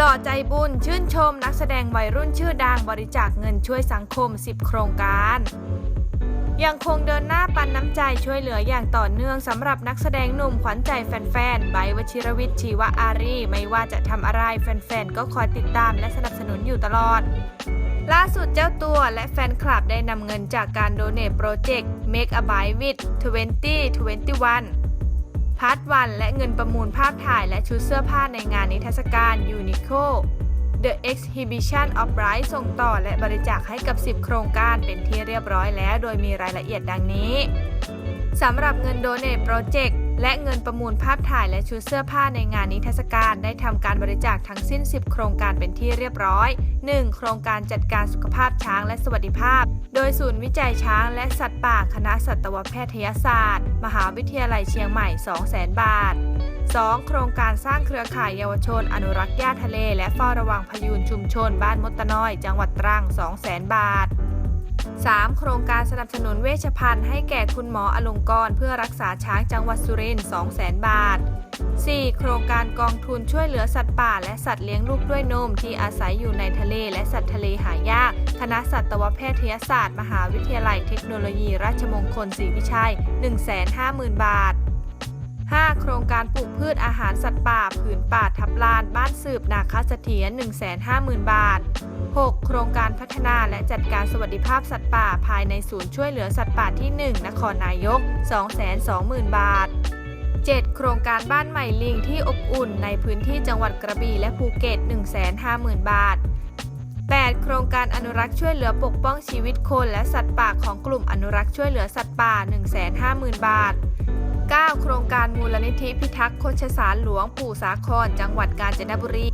หล่อใจบุญชื่นชมนักแสดงวัยรุ่นชื่อดังบริจาคเงินช่วยสังคม 10 โครงการ ยังคงเดินหน้าปันน้ำใจช่วยเหลืออย่างต่อเนื่องสำหรับนักแสดงหนุ่มขวัญใจแฟนๆไบร์ทวชิรวิทย์ชีวอารี ไม่ว่าจะทำอะไรแฟนๆ ก็คอยติดตามและสนับสนุนอยู่ตลอด ล่าสุดเจ้าตัวและแฟนคลับได้นำเงินจากการโดเน t โปรเจกต์ Make a Buy with 2021 พาร์ทวันและเงินประมูลภาพถ่ายและชุดเสื้อผ้าในงานนิทรรศการ Unico The Exhibition of Bright ส่งต่อและบริจาคให้กับ 10 โครงการเป็นที่เรียบร้อยแล้ว โดยมีรายละเอียดดังนี้สำหรับเงินโดเน t โปรเจกต์ และเงินประมูลภาพถ่ายและชุดเสื้อผ้าในงานนิทรรศการได้ทำการบริจาคทั้งสิ้น 10 โครงการเป็นที่เรียบร้อย 1. โครงการจัดการสุขภาพช้างและสวัสดิภาพ โดยศูนย์วิจัยช้างและสัตว์ป่าคณะสัตวแพทยศาสตร์ มหาวิทยาลัยเชียงใหม่ 200,000 บาท 2. โครงการสร้างเครือข่ายเยาวชน อนุรักษ์หญ้าทะเล และเฝ้าระวังพยูนชุมชน บ้านมดตะน้อย จังหวัดตรัง 200,000 บาท 3. โครงการสนับสนุนเวชภัณฑ์ให้แก่คุณหมออลงกรณ์เพื่อรักษาช้างจังหวัดสุรินทร์200,000 บาท 4. โครงการกองทุนช่วยเหลือสัตว์ป่า และสัตว์เลี้ยงลูกด้วยนมที่อาศัยอยู่ในทะเลและสัตว์ทะเลหายาก คณะสัตวแพทยศาสตร์ มหาวิทยาลัยเทคโนโลยีราชมงคลศรีวิชัย 150,000 บาท 5. โครงการปลูกพืชอาหารสัตว์ป่า ผืนป่าทับลาน บ้านสืบนาคาเสถียร150,000 บาท 6. โครงการพัฒนาและจัดการสวัสดิภาพสัตว์ป่าภายในศูนย์ช่วยเหลือสัตว์ป่าที่ 1 นครนายก 220,000 บาท 7. โครงการบ้านใหม่ลิงที่อบอุ่นในพื้นที่จังหวัดกระบี่และภูเก็ต 150,000 บาท 8. โครงการอนุรักษ์ช่วยเหลือปกป้องชีวิตคนและสัตว์ป่าของกลุ่มอนุรักษ์ช่วยเหลือสัตว์ป่า 150,000 บาท 9. โครงการมูลนิธิพิทักษ์โคชสารหลวงปู่สาคร จังหวัดกาญจนบุรี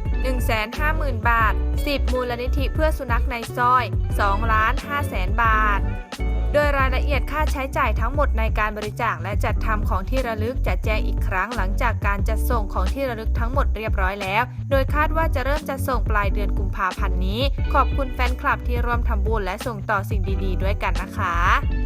150,000 บาท 10. มูลนิธิเพื่อสุนัขในซอย 2 ล้าน5แสนบาท โดยรายละเอียดค่าใช้จ่ายทั้งหมดในการบริจาคและจัดทำของที่ระลึกจะแจ้งอีกครั้งหลังจากการจัดส่งของที่ระลึกทั้งหมดเรียบร้อยแล้ว โดยคาดว่าจะเริ่มจัดส่งปลายเดือนกุมภาพันธ์นี้ ขอบคุณแฟนคลับที่ร่วมทำบุญและส่งต่อสิ่งดี ๆ ด้วยกันนะคะ